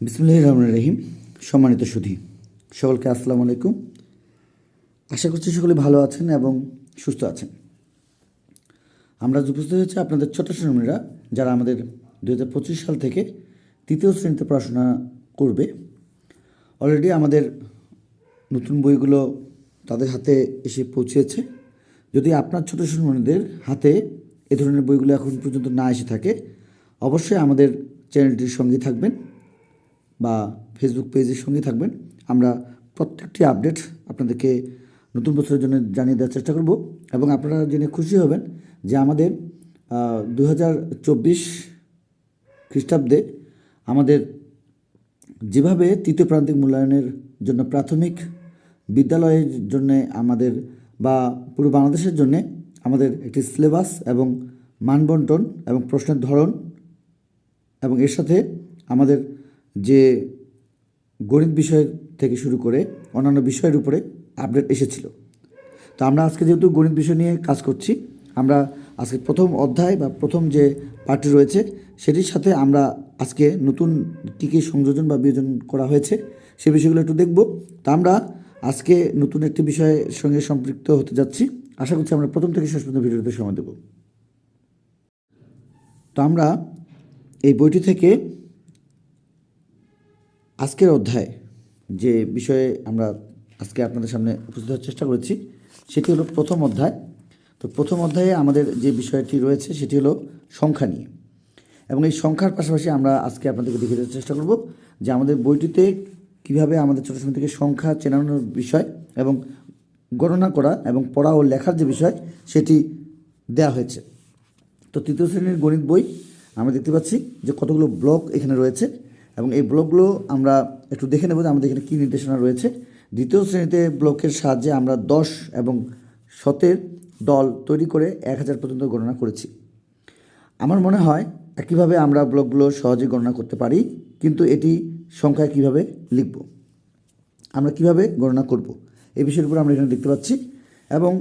বিসমুল্লাহ রহমান রহিম। সম্মানিত সুধী, সকলকে আসসালামু আলাইকুম। আশা করছি সকলে ভালো আছেন এবং সুস্থ আছেন। আমরা উপস্থিত হয়েছে আপনাদের ছোট শ্রেণীরা যারা আমাদের দু হাজার পঁচিশ সাল থেকে তৃতীয় শ্রেণীতে পড়াশোনা করবে। অলরেডি আমাদের নতুন বইগুলো তাদের হাতে এসে পৌঁছেছে। যদি আপনার ছোটো শ্রেণীদের হাতে এ ধরনের বইগুলো এখন পর্যন্ত না এসে থাকে, অবশ্যই আমাদের চ্যানেলটির সঙ্গে থাকবেন। বা ফেসবুক পেজের সঙ্গে থাকবেন। আমরা প্রত্যেকটি আপডেট আপনাদেরকে নতুন বছরের জন্য জানিয়ে দেওয়ার চেষ্টা করব এবং আপনারা জেনে খুশি হবেন যে আমাদের দু হাজার চব্বিশ খ্রিস্টাব্দে আমাদের যেভাবে তৃতীয় প্রান্তিক মূল্যায়নের জন্য প্রাথমিক বিদ্যালয়ের জন্যে আমাদের বা পুরো বাংলাদেশের জন্য আমাদের একটি সিলেবাস এবং মানবন্টন এবং প্রশ্নের ধরন এবং এর সাথে আমাদের যে গণিত বিষয় থেকে শুরু করে অন্যান্য বিষয়ের উপরে আপডেট এসেছিল। তো আমরা আজকে যেহেতু গণিত বিষয় নিয়ে কাজ করছি, আমরা আজকে প্রথম অধ্যায় বা প্রথম যে পার্টি রয়েছে, সেটির সাথে আমরা আজকে নতুন কী কী সংযোজন বা বিয়োজন করা হয়েছে, সে বিষয়গুলো একটু দেখব। তা আমরা আজকে নতুন একটি বিষয়ের সঙ্গে সম্পৃক্ত হতে যাচ্ছি। আশা করছি আমরা প্রথম থেকে শেষ পর্যন্ত ভিডিওতে সময় দেব। তো আমরা এই বইটি থেকে আজকের অধ্যায় যে বিষয়ে আমরা আজকে আপনাদের সামনে উপস্থিত হওয়ার চেষ্টা করেছি, সেটি হলো প্রথম অধ্যায়। তো প্রথম অধ্যায়ে আমাদের যে বিষয়টি রয়েছে, সেটি হলো সংখ্যা নিয়ে। এবং এই সংখ্যার পাশাপাশি আমরা আজকে আপনাদেরকে দেখিয়ে দেওয়ার চেষ্টা করব যে আমাদের বইটিতে কীভাবে আমাদের ছোটো সময় থেকে সংখ্যা চেনানোর বিষয় এবং গণনা করা এবং পড়া ও লেখার যে বিষয়, সেটি দেওয়া হয়েছে। তো তৃতীয় শ্রেণির গণিত বই আমরা দেখতে পাচ্ছি যে কতগুলো ব্লক এখানে রয়েছে। এবং এই ব্লকগুলো আমরা একটু দেখে নেব যে আমাদের এখানে কী নির্দেশনা রয়েছে। দ্বিতীয় শ্রেণীতে ব্লকের সাহায্যে আমরা দশ এবং শতের দল তৈরি করে এক হাজার পর্যন্ত গণনা করেছি। আমার মনে হয় একইভাবে আমরা ব্লকগুলো সহজে গণনা করতে পারি, কিন্তু এটি সংখ্যায় কীভাবে লিখব, আমরা কীভাবে গণনা করব এই বিষয়ের উপর আমরা এখানে দেখতে পাচ্ছি এবং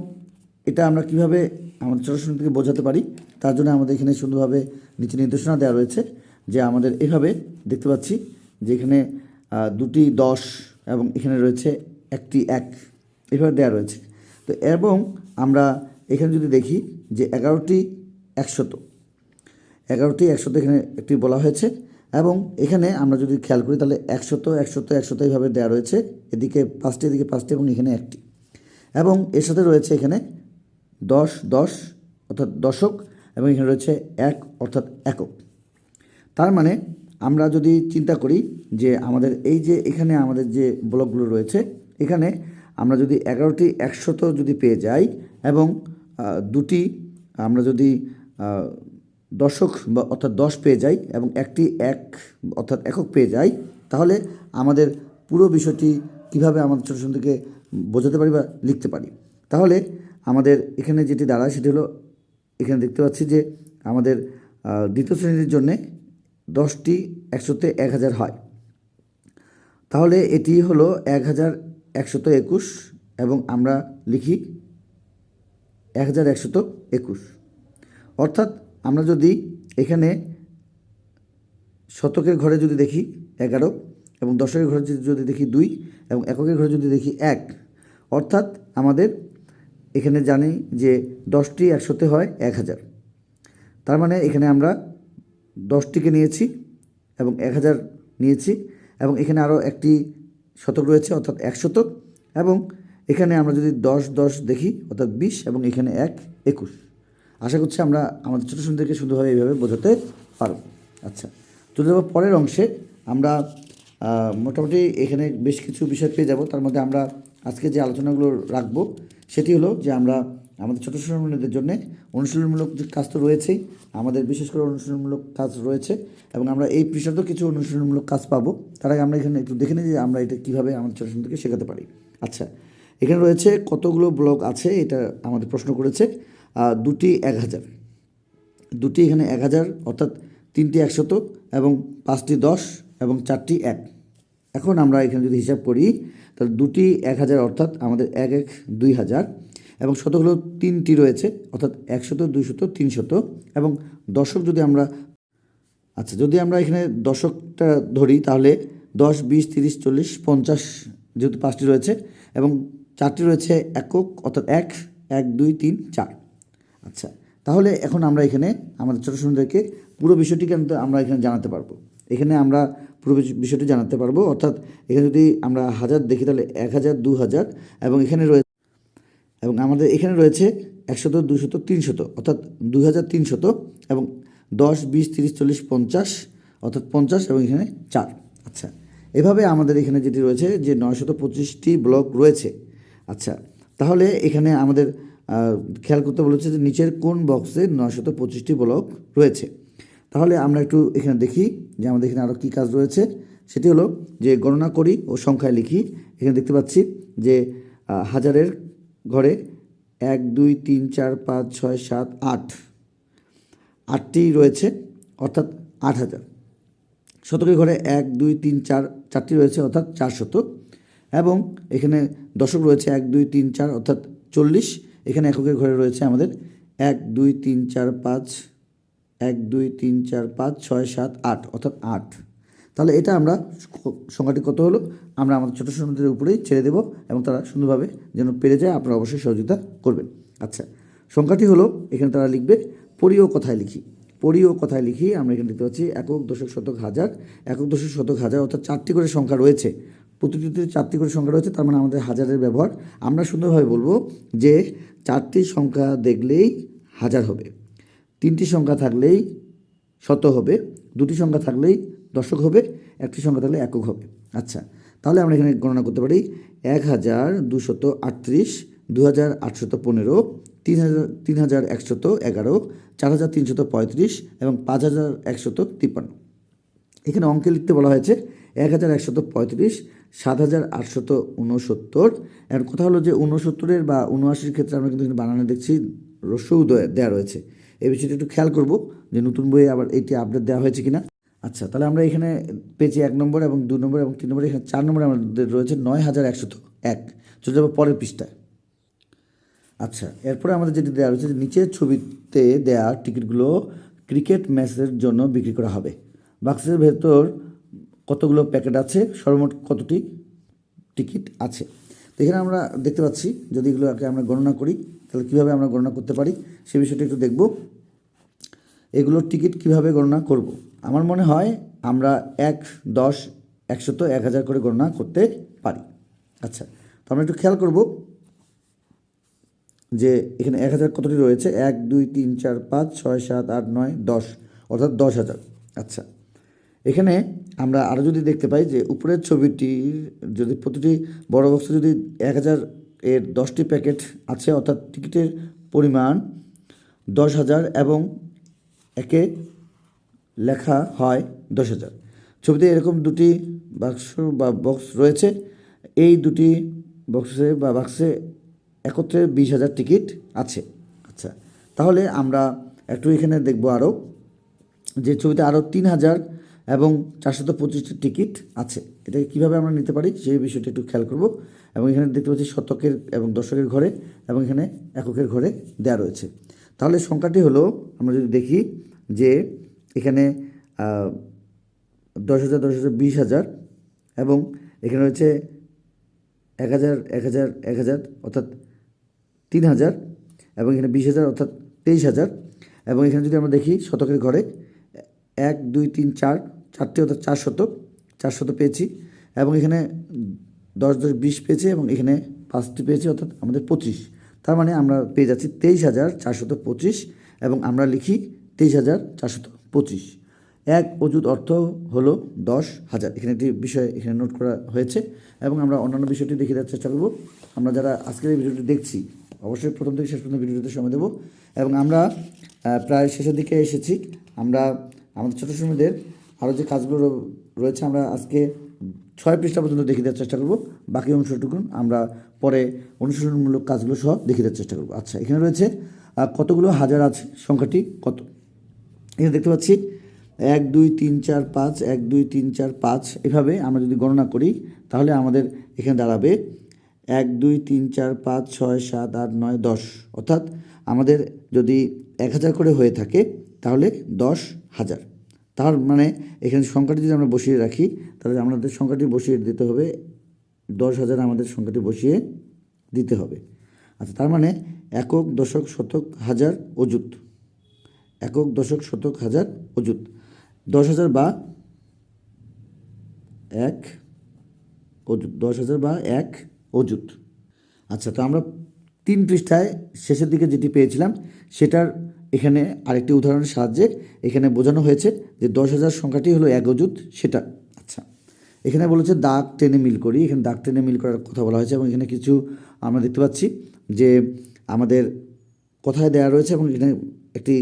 এটা আমরা কীভাবে আমাদের ছোটো থেকে বোঝাতে পারি, তার জন্য আমাদের এখানে সুন্দরভাবে নিচে নির্দেশনা দেওয়া রয়েছে। যে আমাদের এভাবে দেখতে পাচ্ছি যে এখানে দুটি দশ এবং এখানে রয়েছে একটি এক। এভাবে দেওয়া রয়েছে। তো এবং আমরা এখানে যদি দেখি যে এগারোটি একশত। এগারোটি একশত এখানে একটি বলা হয়েছে এবং এখানে আমরা যদি খেয়াল করি তাহলে একশত একশত একশত এইভাবে দেওয়া রয়েছে। এদিকে পাঁচটি এদিকে পাঁচটি এবং এখানে একটি। এবং এর সাথে রয়েছে এখানে দশ দশ অর্থাৎ দশক এবং এখানে রয়েছে এক অর্থাৎ একক। তার মানে আমরা যদি চিন্তা করি যে আমাদের এই যে এখানে আমাদের যে ব্লকগুলো রয়েছে, এখানে আমরা যদি এগারোটি একশত যদি পেয়ে যাই এবং দুটি আমরা যদি দশক বা অর্থাৎ দশ পেয়ে যাই এবং একটি এক অর্থাৎ একক পেয়ে যাই, তাহলে আমাদের পুরো বিষয়টি কীভাবে আমাদের ছোটো ছোটো বোঝাতে পারি বা লিখতে পারি? তাহলে আমাদের এখানে যেটি দাঁড়ায় সেটি হলো, এখানে দেখতে পাচ্ছি যে আমাদের দ্বিতীয় শ্রেণির জন্যে দশটি একশোতে এক হাজার হয়। তাহলে এটি হলো এক হাজার একশত একুশ এবং আমরা লিখি এক হাজার একশত একুশ। অর্থাৎ আমরা যদি এখানে শতকের ঘরে যদি দেখি এগারো এবং দশকের ঘরে যদি- দেখি দুই এবং এককের ঘরে যদি দেখি এক, অর্থাৎ আমাদের এখানে জানি যে দশটি একশোতে হয় এক হাজার। তার মানে এখানে আমরা দশটিকে নিয়েছি এবং এক হাজার নিয়েছি এবং এখানে আরও একটি শতক রয়েছে, অর্থাৎ এক শতক। এবং এখানে আমরা যদি দশ দশ দেখি, অর্থাৎ বিশ এবং এখানে এক, একুশ। আশা করছি আমরা আমাদের ছোটো সুন্দরকে সুন্দরভাবে এইভাবে বোঝাতে পারব। আচ্ছা চলে যাব পরের অংশে। আমরা মোটামুটি এখানে বেশ কিছু বিষয় পেয়ে যাব। তার মধ্যে আমরা আজকে যে আলোচনাগুলো রাখব, সেটি হলো যে আমরা আমাদের ছোটো শ্রেণীদের জন্য অনুশীলনমূলক কাজ তো রয়েছেই, আমাদের বিশেষ করে অনুশীলনমূলক কাজ রয়েছে এবং আমরা এই পৃষ্ঠাতেও কিছু অনুশীলনমূলক কাজ পাবো। তার আগে আমরা এখানে একটু দেখে নিই যে আমরা এটা কীভাবে আমাদের ছোটো শ্রেণীদেরকে শেখাতে পারি। আচ্ছা এখানে রয়েছে কতগুলো ব্লক আছে এটা আমাদের প্রশ্ন করেছে। দুটি এক হাজার। দুটি এখানে এক হাজার, অর্থাৎ তিনটি একশত এবং পাঁচটি দশ এবং চারটি এক। এখন আমরা এখানে যদি হিসাব করি, তাহলে দুটি এক হাজার, অর্থাৎ আমাদের এক এক দুই হাজার। এবং শতগুলো তিনটি রয়েছে, অর্থাৎ একশত, দুইশত, তিনশত এবং দশক যদি আমরা আচ্ছা যদি আমরা এখানে দশকটা ধরি, তাহলে দশ, বিশ, তিরিশ, চল্লিশ, পঞ্চাশ যেহেতু পাঁচটি রয়েছে এবং চারটি রয়েছে একক, অর্থাৎ এক এক, দুই, তিন, চার। আচ্ছা তাহলে এখন আমরা এখানে আমাদের ছোটো সুন্দরকে পুরো বিষয়টি কিন্তু আমরা এখানে জানাতে পারব। এখানে আমরা পুরো বিষ- বিষয়টি জানাতে পারব, অর্থাৎ এখানে যদি আমরা হাজার দেখি, তাহলে এক হাজার, দু হাজার এবং এখানে রয়েছে এবং আমাদের এখানে রয়েছে একশত দুশত তিনশত, অর্থাৎ দুই হাজার তিনশত এবং দশ, বিশ, তিরিশ, চল্লিশ, পঞ্চাশ, অর্থাৎ পঞ্চাশ এবং এখানে চার। আচ্ছা এভাবে আমাদের এখানে যেটি রয়েছে যে নয়শত পঁচিশটি ব্লক রয়েছে। আচ্ছা তাহলে এখানে আমাদের খেয়াল করতে বলেছে যে নিচের কোন বক্সে নয়শত পঁচিশটি ব্লক রয়েছে। তাহলে আমরা একটু এখানে দেখি যে আমাদের এখানে আরও কী কাজ রয়েছে। সেটি হলো যে গণনা করি ও সংখ্যায় লিখি। এখানে দেখতে পাচ্ছি যে হাজারের ঘরে এক, দুই, তিন, চার, পাঁচ, ছয়, সাত, আট। আটটি রয়েছে, অর্থাৎ আট হাজার। শতকের ঘরে এক, দুই, তিন, চার, চারটি রয়েছে, অর্থাৎ চার শত এবং এখানে দশক রয়েছে এক, দুই, তিন, চার, অর্থাৎ চল্লিশ। এখানে এককের ঘরে রয়েছে আমাদের এক, দুই, তিন, চার, পাঁচ, এক, দুই, তিন, চার, পাঁচ, ছয়, সাত, আট, অর্থাৎ আট। তাহলে এটা আমরা সংখ্যাটি কত হলো? আমরা আমাদের ছোটো সন্তানদের উপরেই ছেড়ে দেব এবং তারা সুন্দরভাবে যেন পেরে যায়। আপনারা অবশ্যই সহযোগিতা করবেন। আচ্ছা সংখ্যাটি হলো, এখানে তারা লিখবে, পরিও কথায় লিখি। পরিও কথায় লিখি, আমরা এখানে দেখতে পাচ্ছি একক, দশক, শতক, হাজার। একক, দশক, শতক, হাজার অর্থাৎ চারটি করে সংখ্যা রয়েছে। প্রতিটিতে চারটি করে সংখ্যা রয়েছে, তার মানে আমাদের হাজারের ব্যবহার। আমরা সুন্দরভাবে বলব যে চারটি সংখ্যা দেখলেই হাজার হবে। তিনটি সংখ্যা থাকলেই শত হবে। দুটি সংখ্যা থাকলেই দশক হবে। একটি সংখ্যা থাকলে একক হবে। আচ্ছা তাহলে আমরা এখানে গণনা করতে পারি এক হাজার দুশত আটত্রিশ দু হাজার আটশত পনেরো তিন হাজার তিন হাজার একশত এগারো চার হাজার তিনশত পঁয়ত্রিশ এবং পাঁচ হাজার একশত তিপ্পান্ন। এখানে অঙ্কে লিখতে বলা হয়েছে এক হাজার একশত পঁয়ত্রিশ, সাত হাজার আটশত উনসত্তর। এর কথা হলো যে উনসত্তরের বা উনআশির ক্ষেত্রে আমরা কিন্তু বানানে দেখছি রস্যও দেয়া- দেয়া রয়েছে। এই বিষয়টা একটু খেয়াল করব যে নতুন বইয়ে আবার এইটি আপডেট দেওয়া হয়েছে কিনা। আচ্ছা তাহলে আমরা এখানে পেয়েছি এক নম্বর এবং দু নম্বর এবং তিন নম্বর, এখানে চার নম্বরে আমাদের রয়েছে নয় হাজার একশত এক। চলে যাব পরের পৃষ্ঠায়। আচ্ছা এরপরে আমাদের যেটি দেওয়া রয়েছে নিচের ছবিতে দেওয়া টিকিটগুলো ক্রিকেট ম্যাচের জন্য বিক্রি করা হবে। বাক্সের ভেতর কতগুলো প্যাকেট আছে? সর্বমোট কতটি টিকিট আছে? তো এখানে আমরা দেখতে পাচ্ছি, যদি এগুলোকে আমরা গণনা করি, তাহলে কীভাবে আমরা গণনা করতে পারি, সে বিষয়টা একটু দেখব। এগুলোর টিকিট কীভাবে গণনা করব। আমার মনে হয় আমরা এক, দশ একশত এক হাজার করে গণনা করতে পারি। আচ্ছা তো আমরা একটু খেয়াল করব যে এখানে এক হাজার কতটি রয়েছে? এক, দুই, তিন, চার, পাঁচ, ছয়, সাত, আট, নয়, দশ, অর্থাৎ দশ হাজার। আচ্ছা এখানে আমরা আরও যদি দেখতে পাই যে উপরের ছবিটির যদি প্রতিটি বড় বক্সে যদি এক হাজার এর দশটি প্যাকেট আছে, অর্থাৎ টিকিটের পরিমাণ দশ হাজার এবং একে লেখা হয় দশ হাজার। ছবিতে এরকম দুটি বাক্স বা বক্স রয়েছে। এই দুটি বক্সে বা বাক্সে একত্রে বিশ হাজার টিকিট আছে। আচ্ছা তাহলে আমরা একটু এখানে দেখব আরও যে ছবিতে আরও তিন হাজার এবং চারশত পঁচিশটি টিকিট আছে। এটাকে কীভাবে আমরা নিতে পারি সেই বিষয়টা একটু খেয়াল করব। এবং এখানে দেখতে পাচ্ছি শতকের এবং দশকের ঘরে এবং এখানে এককের ঘরে দেওয়া রয়েছে। তাহলে সংখ্যাটি হলো, আমরা যদি দেখি যে এখানে দশ হাজার দশ হাজার, বিশ হাজার এবং এখানে রয়েছে এক হাজার এক হাজার এক হাজার, অর্থাৎ তিন হাজার এবং এখানে বিশ হাজার, অর্থাৎ তেইশ হাজার এবং এখানে যদি আমরা দেখি শতকের ঘরে, এক, দুই, তিন, চার, চারটি, অর্থাৎ চার শতক, চার শত পেয়েছি এবং এখানে দশ দশ, বিশ পেয়েছে এবং এখানে পাঁচটি পেয়েছে, অর্থাৎ আমাদের পঁচিশ। তার মানে আমরা পেয়ে যাচ্ছি তেইশ হাজার চারশত পঁচিশ এবং আমরা লিখি তেইশ হাজার চারশত পঁচিশ। এক অযুত অর্থ হলো দশ হাজার। এখানে একটি বিষয় এখানে নোট করা হয়েছে এবং আমরা অন্যান্য বিষয়টি দেখে দেওয়ার চেষ্টা করব। আমরা যারা আজকের এই ভিডিওটি দেখছি, অবশ্যই প্রথম থেকে শেষ পর্যন্ত ভিডিওতে সময় দেবো এবং আমরা প্রায় শেষের দিকে এসেছি। আমরা, আমাদের ছোটো সময়দের আরও যে কাজগুলো রয়েছে আমরা আজকে ছয় পৃষ্ঠা পর্যন্ত দেখে দেওয়ার চেষ্টা করব। বাকি অংশটুকু আমরা পরে অনুশীলনমূলক কাজগুলো সহ দেখে দেওয়ার চেষ্টা করব। আচ্ছা এখানে রয়েছে কতগুলো হাজার আছে সংখ্যাটি? কত এখানে দেখতে পাচ্ছি, এক, দুই, তিন, চার, পাঁচ, এক, দুই, তিন, চার, পাঁচ, এভাবে আমরা যদি গণনা করি, তাহলে আমাদের এখানে দাঁড়াবে এক, দুই, তিন, চার, পাঁচ, ছয়, সাত, আট, নয়, দশ। অর্থাৎ আমাদের যদি এক হাজার করে হয়ে থাকে, তাহলে দশ হাজার। তার মানে এখানে সংখ্যাটি যদি আমরা বসিয়ে রাখি, তাহলে আমাদের সংখ্যাটি বসিয়ে দিতে হবে, দশ হাজার আমাদের সংখ্যাটি বসিয়ে দিতে হবে। আচ্ছা তার মানে একক, দশক, শতক, হাজার, অযুত। একক দশক শতক হাজার অযুত। দশ হাজার বা এক অযুত। দশ হাজার বা এক অযুত। আচ্ছা তো আমরা তিন পৃষ্ঠায় শেষের দিকে যেটি পেয়েছিলাম, সেটার এখানে আরেকটি উদাহরণের সাহায্যে এখানে বোঝানো হয়েছে যে দশ হাজার সংখ্যাটি হলো এক অযুত, সেটা। আচ্ছা এখানে বলেছে দাগ টেনে মিল করি। এখানে দাগ টেনে মিল করার কথা বলা হয়েছে এবং এখানে কিছু আমরা দেখতে পাচ্ছি যে আমাদের কথায় দেওয়া রয়েছে এবং এখানে একটি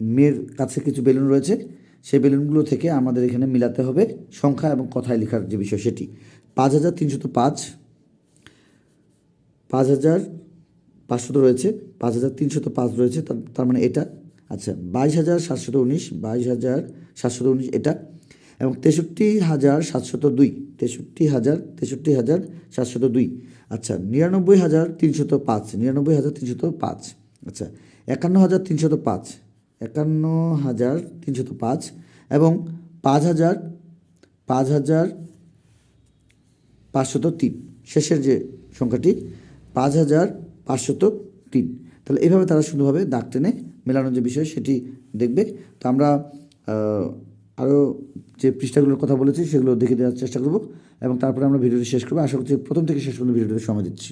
মেয়ের কাছে কিছু বেলুন রয়েছে, সেই বেলুনগুলো থেকে আমাদের এখানে মিলাতে হবে সংখ্যা এবং কথায় লেখার যে বিষয় সেটি। পাঁচ হাজার তিনশত পাঁচ পাঁচ হাজার পাঁচশত রয়েছে, পাঁচ হাজার তিনশত পাঁচ রয়েছে, তার মানে এটা। আচ্ছা বাইশ হাজার সাতশত উনিশ, বাইশ হাজার সাতশত উনিশ এটা। এবং তেষট্টি হাজার সাতশত দুই, তেষট্টি হাজার তেষট্টি হাজার সাতশত দুই। আচ্ছা নিরানব্বই হাজার তিনশত পাঁচ, নিরানব্বই হাজার তিনশত পাঁচ। আচ্ছা একান্ন হাজার তিনশত পাঁচ। একান্ন হাজার তিনশত পাঁচ এবং পাঁচ হাজার পাঁচ হাজার পাঁচশত তিন। শেষের যে সংখ্যাটি, পাঁচ হাজার পাঁচশত তিন। তাহলে এভাবে তারা সুন্দরভাবে দাগ টেনে মেলানোর যে বিষয় সেটি দেখবে। তো আমরা আরও যে পৃষ্ঠাগুলোর কথা বলেছি সেগুলো দেখে দেওয়ার চেষ্টা করব এবং তারপরে আমরা ভিডিওটি শেষ করব। আশা করছি প্রথম থেকে শেষ পর্যন্ত ভিডিওতে সময় দিচ্ছি।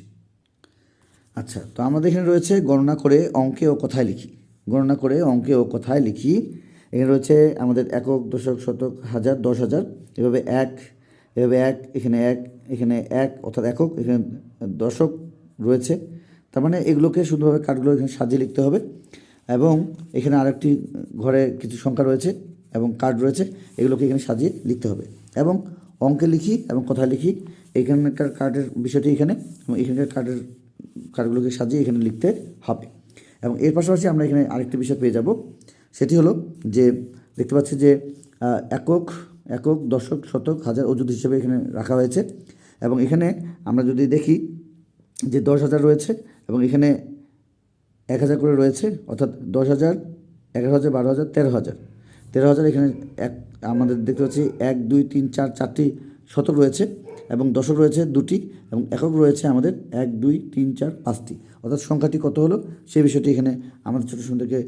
আচ্ছা তো আমাদের এখানে রয়েছে গণনা করে অঙ্কে ও কথায় লিখি। গণনা করে অঙ্কে ও কথায় লিখি। এখানে রয়েছে আমাদের একক, দশক, শতক, হাজার, দশ হাজার। এভাবে এক এভাবে এক, এখানে এক এখানে এক, অর্থাৎ একক, এখানে দশক রয়েছে। তার মানে এগুলোকে শুধুভাবে কার্ডগুলো এখানে সাজিয়ে লিখতে হবে। এবং এখানে আরেকটি ঘরে কিছু সংখ্যা রয়েছে এবং কার্ড রয়েছে, এগুলোকে এখানে সাজিয়ে লিখতে হবে। এবং অঙ্কে লিখি এবং কথায় লিখি, এখানকার কার্ডের বিষয়টি এখানে, এবং এখানকার কার্ডের কার্ডগুলোকে সাজিয়ে এখানে লিখতে হবে। এবং এর পাশাপাশি আমরা এখানে আরেকটি বিষয় পেয়ে যাব। সেটি হলো যে দেখতে পাচ্ছি যে একক একক, দশক, শতক, হাজার অযুত হিসেবে এখানে রাখা হয়েছে। এবং এখানে আমরা যদি দেখি যে দশ হাজার রয়েছে এবং এখানে এক হাজার করে রয়েছে, অর্থাৎ দশ হাজার, এগারো হাজার, বারো হাজার, তেরো হাজার। তেরো হাজার এখানে এক, আমাদের দেখতে পাচ্ছি এক, দুই, তিন, চার, চারটি শতক রয়েছে এবং দশক রয়েছে দুটি এবং একক রয়েছে আমাদের এক, দুই, তিন, চার, পাঁচটি। অর্থাৎ সংখ্যাটি কত হলো সেই বিষয়টি এখানে আমাদের ছোটো সুন্দরকে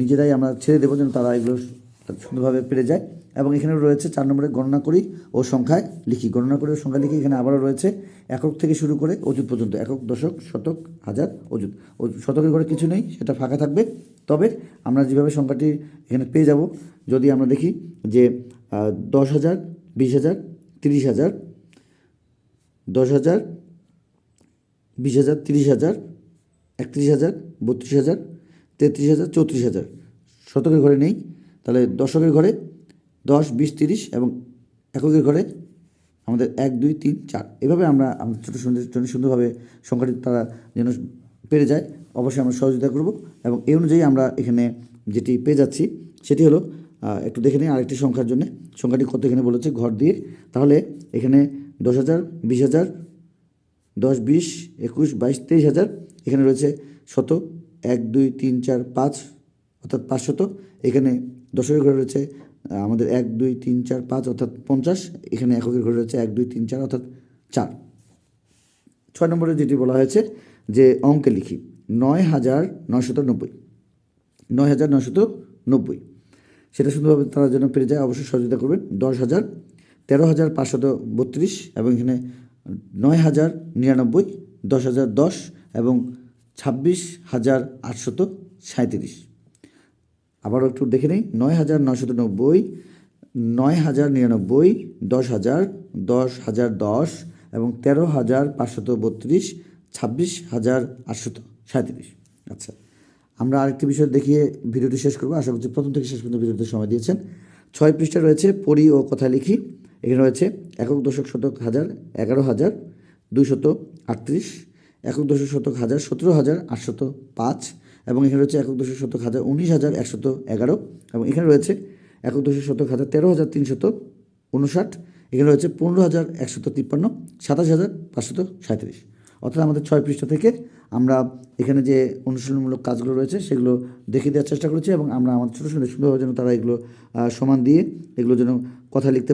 নিজেরাই আমরা ছেড়ে দেবো যেন তারা এগুলো সুন্দরভাবে পেরে যায়। এবং এখানে রয়েছে চার নম্বরে গণনা করি ও সংখ্যায় লিখি। গণনা করে ও সংখ্যা লিখি এখানে আবারও রয়েছে একক থেকে শুরু করে অযুত পর্যন্ত, একক, দশক, শতক, হাজার, অযুত। শতকের ঘরে কিছু নেই, সেটা ফাঁকা থাকবে। তবে আমরা যেভাবে সংখ্যাটি এখানে পেয়ে যাব, যদি আমরা দেখি যে দশ হাজার, বিশ হাজার, তিরিশ হাজার, দশ হাজার, বিশ হাজার, তিরিশ হাজার একত্রিশ হাজার, বত্রিশ হাজার, তেত্রিশ হাজার, চৌত্রিশ হাজার। শতকের ঘরে নেই, তাহলে দশকের ঘরে দশ, বিশ, তিরিশ এবং এককের ঘরে আমাদের এক, দুই, তিন, চার। এভাবে আমরা আমাদের ছোটো সুন্দর জন্য সুন্দরভাবে সংখ্যাটি তারা যেন পেরে যায়, অবশ্যই আমরা সহযোগিতা করব এবং এই অনুযায়ী আমরা এখানে যেটি পেয়ে যাচ্ছি, সেটি হলো একটু দেখে নিই আরেকটি সংখ্যার জন্য। সংখ্যাটি কত এখানে বলেছে? ঘর দিয়ে। তাহলে এখানে দশ হাজার, বিশ হাজার, দশ, বিশ, একুশ, বাইশ, তেইশ হাজার এখানে রয়েছে শত এক, দুই, তিন, চার, পাঁচ, অর্থাৎ পাঁচশত এখানে দশকের ঘরে রয়েছে আমাদের এক, দুই, তিন, চার, পাঁচ, অর্থাৎ পঞ্চাশ। এখানে এককের ঘরে রয়েছে এক, দুই, তিন, চার, অর্থাৎ চার। ছয় নম্বরে যেটি বলা হয়েছে যে অঙ্কে লিখি, নয় হাজার নয়শত নব্বই। নয় হাজার নয়শত নব্বই। সেটা সুন্দরভাবে তারা যেন পেরে যায়, অবশ্যই সহযোগিতা করবেন। দশ হাজার, তেরো হাজার পাঁচশত বত্রিশ এবং এখানে নয় হাজার নিরানব্বই, দশ হাজার দশ এবং ছাব্বিশ হাজার আটশত সাঁত্রিশ আবারও একটু দেখে নিই, নয় হাজার নশত নব্বই, নয় হাজার নিরানব্বই, দশ হাজার দশ হাজার দশ এবং তেরো হাজার পাঁচশত বত্রিশ, ছাব্বিশ হাজার আটশত সাঁত্রিশ আচ্ছা আমরা আরেকটি বিষয় দেখিয়ে ভিডিওটি শেষ করব। আশা করছি প্রথম থেকে শেষ পর্যন্ত ভিডিওতে সময় দিয়েছেন। ছয় পৃষ্ঠা রয়েছে, পড়ি ও কথা লিখি। এখানে রয়েছে একক দশক শতক হাজার, এগারো হাজার, দুইশত আটত্রিশ একক দশ শতক হাজার, সতেরো হাজার, আটশত পাঁচ এবং এখানে রয়েছে একক দশ শতক হাজার, উনিশ হাজার, একশত এগারো এবং এখানে রয়েছে একক দশ শতক হাজার, তেরো হাজার, তিনশত উনষাট। এখানে রয়েছে পনেরো হাজার, একশত তিপ্পান্ন, সাতাশ হাজার, পাঁচশত সাঁত্রিশ অর্থাৎ আমাদের ছয় পৃষ্ঠা থেকে আমরা এখানে যে অনুশীলনমূলক কাজগুলো রয়েছে সেগুলো দেখিয়ে দেওয়ার চেষ্টা করেছি এবং আমরা আমাদের ছোটো ছোটো সুন্দরভাবে যেন তারা এগুলো সমান দিয়ে এগুলো যেন কথা লিখতে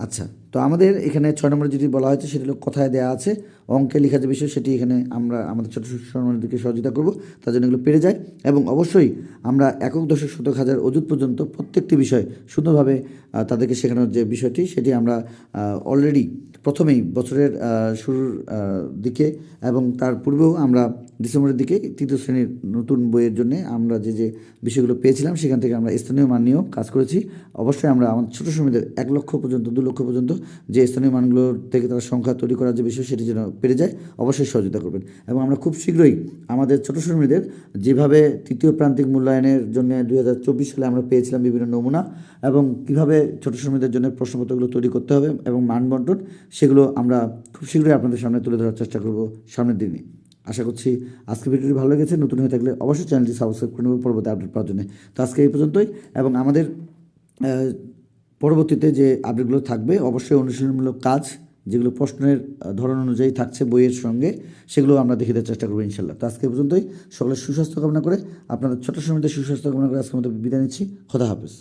আচ্ছা তো আমাদের এখানে ছয় নম্বরে যেটি বলা হয়েছে, সেটি হলো কথায় দেওয়া আছে। অঙ্কে লেখা যে বিষয়, সেটি এখানে আমরা আমাদের ছোটো সম্মানদেরকে সহযোগিতা করব, তার জন্য এগুলো পেরে যায়। এবং অবশ্যই আমরা একক দশক শতক হাজার অযুত পর্যন্ত প্রত্যেকটি বিষয় সুন্দরভাবে তাদেরকে শেখানোর যে বিষয়টি, সেটি আমরা অলরেডি প্রথমেই বছরের শুরুর দিকে এবং তার পূর্বেও আমরা ডিসেম্বরের দিকে তৃতীয় শ্রেণির নতুন বইয়ের জন্য আমরা যে যে বিষয়গুলো পেয়েছিলাম, সেখান থেকে আমরা স্থানীয় মান নিয়েও কাজ করেছি। অবশ্যই আমরা আমাদের ছোটো শ্রমিকদের এক লক্ষ পর্যন্ত, দু লক্ষ পর্যন্ত যে স্থানীয় মানগুলোর থেকে তারা সংখ্যা তৈরি করার যে বিষয় সেটি যেন পেরে যায়, অবশ্যই সহযোগিতা করবেন। এবং আমরা খুব শীঘ্রই আমাদের ছোটো শ্রমিকদের যেভাবে তৃতীয় প্রান্তিক মূল্যায়নের জন্য দুই হাজার চব্বিশ সালে আমরা পেয়েছিলাম বিভিন্ন নমুনা এবং কীভাবে ছোটো শ্রমিকদের জন্য প্রশ্নপত্রগুলো তৈরি করতে হবে এবং মান বন্টন সেগুলো আমরা খুব শীঘ্রই আপনাদের সামনে তুলে ধরার চেষ্টা করব সামনের দিনে। আশা করছি আজকে ভিডিওটি ভালো লেগেছে। নতুন হয়ে থাকলে অবশ্যই চ্যানেলটি সাবস্ক্রাইব করে নেব পরবর্তী আপডেট পাওয়ার জন্য। তো আজকে এই পর্যন্তই এবং আমাদের পরবর্তীতে যে আপডেটগুলো থাকবে, অবশ্যই অনুশীলনমূলক কাজ যেগুলো প্রশ্নের ধরন অনুযায়ী থাকছে বইয়ের সঙ্গে, সেগুলো আমরা দেখে দেওয়ার চেষ্টা করব ইনশাল্লাহ তো আজকে পর্যন্তই। সকলের সুস্বাস্থ্য কামনা করে আপনাদের ছোট সময়তে সুস্বাস্থ্য কামনা করে আজকে মতো বিদায় নিচ্ছি। খোদা হাফেজ।